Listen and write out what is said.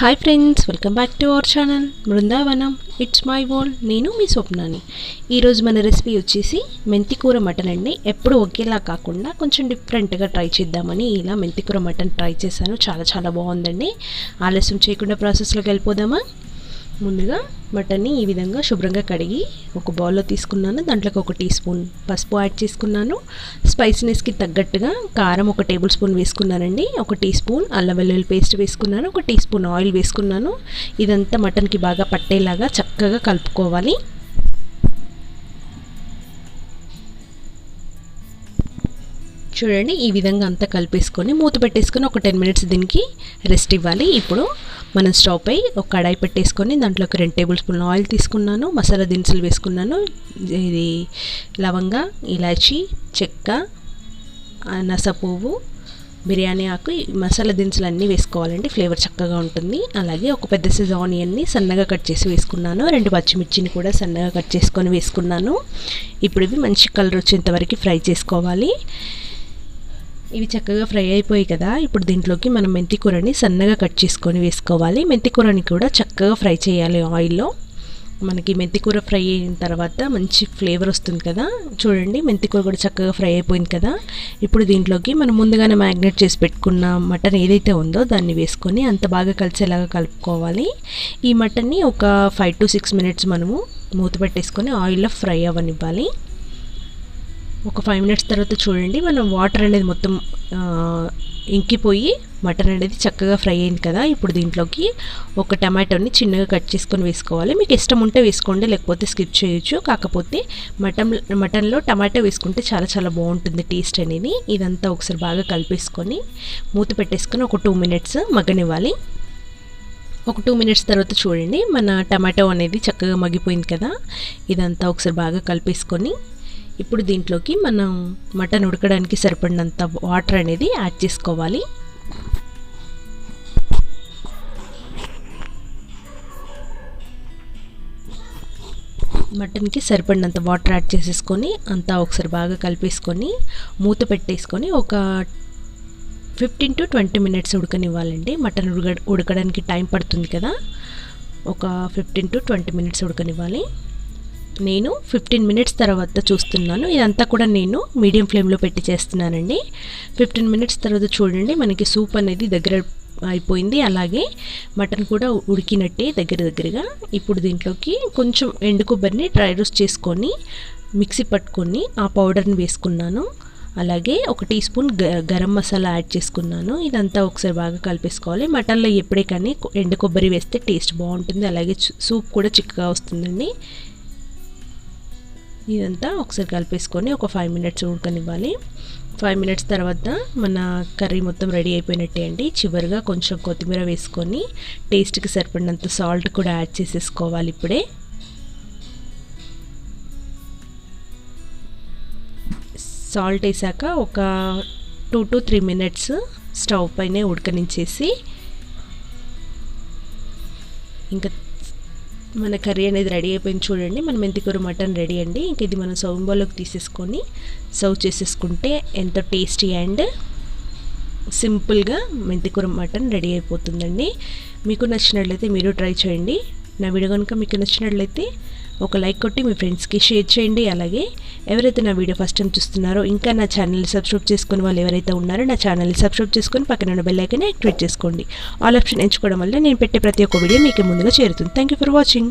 Hi friends welcome back to our channel Brindavanam it's my world నేను మీ స్వప్నాని ఈరోజు మన రెసిపీ వచ్చేసి మెంతికూర మటన్ అండి. ఎప్పుడు ఒకేలా కాకుండా కొంచెం డిఫరెంట్గా ట్రై చేద్దామని ఇలా మెంతికూర మటన్ ట్రై చేశాను. చాలా చాలా బాగుందండి. ఆలస్యం చేయకుండా ప్రాసెస్లోకి వెళ్ళిపోదామా? ముందుగా మటన్ని ఈ విధంగా శుభ్రంగా కడిగి ఒక బౌల్లో తీసుకున్నాను. దాంట్లోకి ఒక టీ స్పూన్ పసుపు యాడ్ చేసుకున్నాను. స్పైసీనెస్కి తగ్గట్టుగా కారం ఒక టేబుల్ స్పూన్ వేసుకున్నానండి. ఒక టీ స్పూన్ అల్లం వెల్లుల్లి పేస్ట్ వేసుకున్నాను. ఒక టీ స్పూన్ ఆయిల్ వేసుకున్నాను. ఇదంతా మటన్కి బాగా పట్టేలాగా చక్కగా కలుపుకోవాలి. చూడండి ఈ విధంగా అంతా కలిపేసుకొని మూత పెట్టేసుకొని ఒక టెన్ మినిట్స్ దీనికి రెస్ట్ ఇవ్వాలి. ఇప్పుడు మనం స్టవ్ పై ఒక కడాయి పెట్టేసుకొని దాంట్లోకి రెండు టేబుల్ స్పూన్ ఆయిల్ తీసుకున్నాను మసాలా దినుసులు వేసుకున్నాను. ఇది లవంగ ఇలాచి చెక్క నసపువ్వు బిర్యానీ ఆకు మసాలా దినుసులు అన్నీ వేసుకోవాలండి. ఫ్లేవర్ చక్కగా ఉంటుంది. అలాగే ఒక పెద్ద సైజ్ ఆనియన్ని సన్నగా కట్ చేసి వేసుకున్నాను. రెండు పచ్చిమిర్చిని కూడా సన్నగా కట్ చేసుకొని వేసుకున్నాను. ఇప్పుడు ఇవి మంచి కలర్ వచ్చేంత వరకు ఫ్రై చేసుకోవాలి. ఇవి చక్కగా ఫ్రై అయిపోయాయి కదా ఇప్పుడు దీంట్లోకి మనం మెంతి కూరని సన్నగా కట్ చేసుకొని వేసుకోవాలి. మెంతి కూరని కూడా చక్కగా ఫ్రై చేయాలి ఆయిల్లో. మనకి మెంతి కూర ఫ్రై అయిన తర్వాత మంచి ఫ్లేవర్ వస్తుంది కదా. చూడండి మెంతి కూర కూడా చక్కగా ఫ్రై అయిపోయింది కదా. ఇప్పుడు దీంట్లోకి మనం ముందుగానే మ్యాగ్నేట్ చేసి పెట్టుకున్న మటన్ ఏదైతే ఉందో దాన్ని వేసుకొని అంత బాగా కలిసేలాగా కలుపుకోవాలి. ఈ మటన్ని ఒక ఫైవ్ టు సిక్స్ మినిట్స్ మనము మూత పెట్టేసుకొని ఆయిల్లో ఫ్రై అవ్వనివ్వాలి. ఒక ఫైవ్ మినిట్స్ తర్వాత చూడండి మనం వాటర్ అనేది మొత్తం ఇంకిపోయి మటన్ అనేది చక్కగా ఫ్రై అయింది కదా. ఇప్పుడు దీంట్లోకి ఒక టమాటోని చిన్నగా కట్ చేసుకొని వేసుకోవాలి. మీకు ఇష్టం ఉంటే వేసుకోండి లేకపోతే స్కిప్ చేయొచ్చు. కాకపోతే మటన్ మటన్లో టమాటో వేసుకుంటే చాలా చాలా బాగుంటుంది టేస్ట్ అనేది. ఇదంతా ఒకసారి బాగా కలిపేసుకొని మూత పెట్టేసుకొని ఒక టూ మినిట్స్ మగ్గనివ్వాలి. ఒక టూ మినిట్స్ తర్వాత చూడండి మన టమాటో అనేది చక్కగా మగ్గిపోయింది కదా. ఇదంతా ఒకసారి బాగా కలిపేసుకొని ఇప్పుడు దీంట్లోకి మనం మటన్ ఉడకడానికి సరిపడినంత వాటర్ అనేది యాడ్ చేసుకోవాలి. మటన్కి సరిపడినంత వాటర్ యాడ్ చేసేసుకొని అంతా ఒకసారి బాగా కలిపేసుకొని మూత పెట్టేసుకొని ఒక ఫిఫ్టీన్ టు ట్వంటీ మినిట్స్ ఉడకనివ్వాలండి. మటన్ ఉడక ఉడకడానికి టైం పడుతుంది కదా. ఒక ఫిఫ్టీన్ టు ట్వంటీ మినిట్స్ ఉడకనివ్వాలి. నేను ఫిఫ్టీన్ మినిట్స్ తర్వాత చూస్తున్నాను. ఇదంతా కూడా నేను మీడియం ఫ్లేమ్లో పెట్టి చేస్తున్నానండి. ఫిఫ్టీన్ మినిట్స్ తర్వాత చూడండి మనకి సూప్ అనేది దగ్గర అయిపోయింది. అలాగే మటన్ కూడా ఉడికినట్టే దగ్గర దగ్గరగా. ఇప్పుడు దీంట్లోకి కొంచెం ఎండు కొబ్బరిని డ్రై రోస్ట్ చేసుకొని మిక్సీ పట్టుకొని ఆ పౌడర్ని వేసుకున్నాను. అలాగే ఒక teaspoon garam masala add చేసుకున్నాను. ఇదంతా ఒకసారి బాగా కలిపేసుకోవాలి. మటన్లో ఎప్పుడే కానీ ఎండు కొబ్బరి వేస్తే టేస్ట్ బాగుంటుంది. అలాగే సూప్ కూడా చిక్కగా వస్తుందండి. ఇదంతా ఒకసారి కలిపేసుకొని ఒక ఫైవ్ మినిట్స్ ఉడకనివ్వాలి. ఫైవ్ మినిట్స్ తర్వాత మన కర్రీ మొత్తం రెడీ అయిపోయినట్టే అండి. చివరిగా కొంచెం కొత్తిమీర వేసుకొని టేస్ట్కి సరిపడినంత సాల్ట్ కూడా యాడ్ చేసేసుకోవాలి ఇప్పుడే. సాల్ట్ వేసాక ఒక two to three minutes stove పైనే ఉడకనించేసి ఇంకా మన కర్రీ అనేది రెడీ అయిపోయింది చూడండి. మన మెంతికూర మటన్ రెడీ అండి. ఇంక ఇది మనం సర్వ్ బౌల్లోకి తీసేసుకొని సర్వ్ చేసేసుకుంటే ఎంతో టేస్టీ అండ్ సింపుల్గా మెంతికూర మటన్ రెడీ అయిపోతుందండి. మీకు నచ్చినట్లయితే మీరు ట్రై చేయండి. నా వీడియో కనుక మీకు నచ్చినట్లయితే ఒక లైక్ కొట్టి మీ ఫ్రెండ్స్కి షేర్ చేయండి. అలాగే ఎవరైతే నా వీడియో ఫస్ట్ టైం చూస్తున్నారో ఇంకా నా ఛానల్ని సబ్స్క్రైబ్ చేసుకుని వాళ్ళు ఎవరైతే ఉన్నారో నా ఛానల్ని సబ్స్క్రైబ్ చేసుకొని పక్కన ఉన్న బెల్ యాక్టివేట్ చేసుకోండి. ఆల్ ఆప్షన్ ఎంచుకోవడం వల్ల నేను పెట్టే ప్రతి ఒక్క వీడియో మీకు ముందుగా చేరుతుంది. Thank you for watching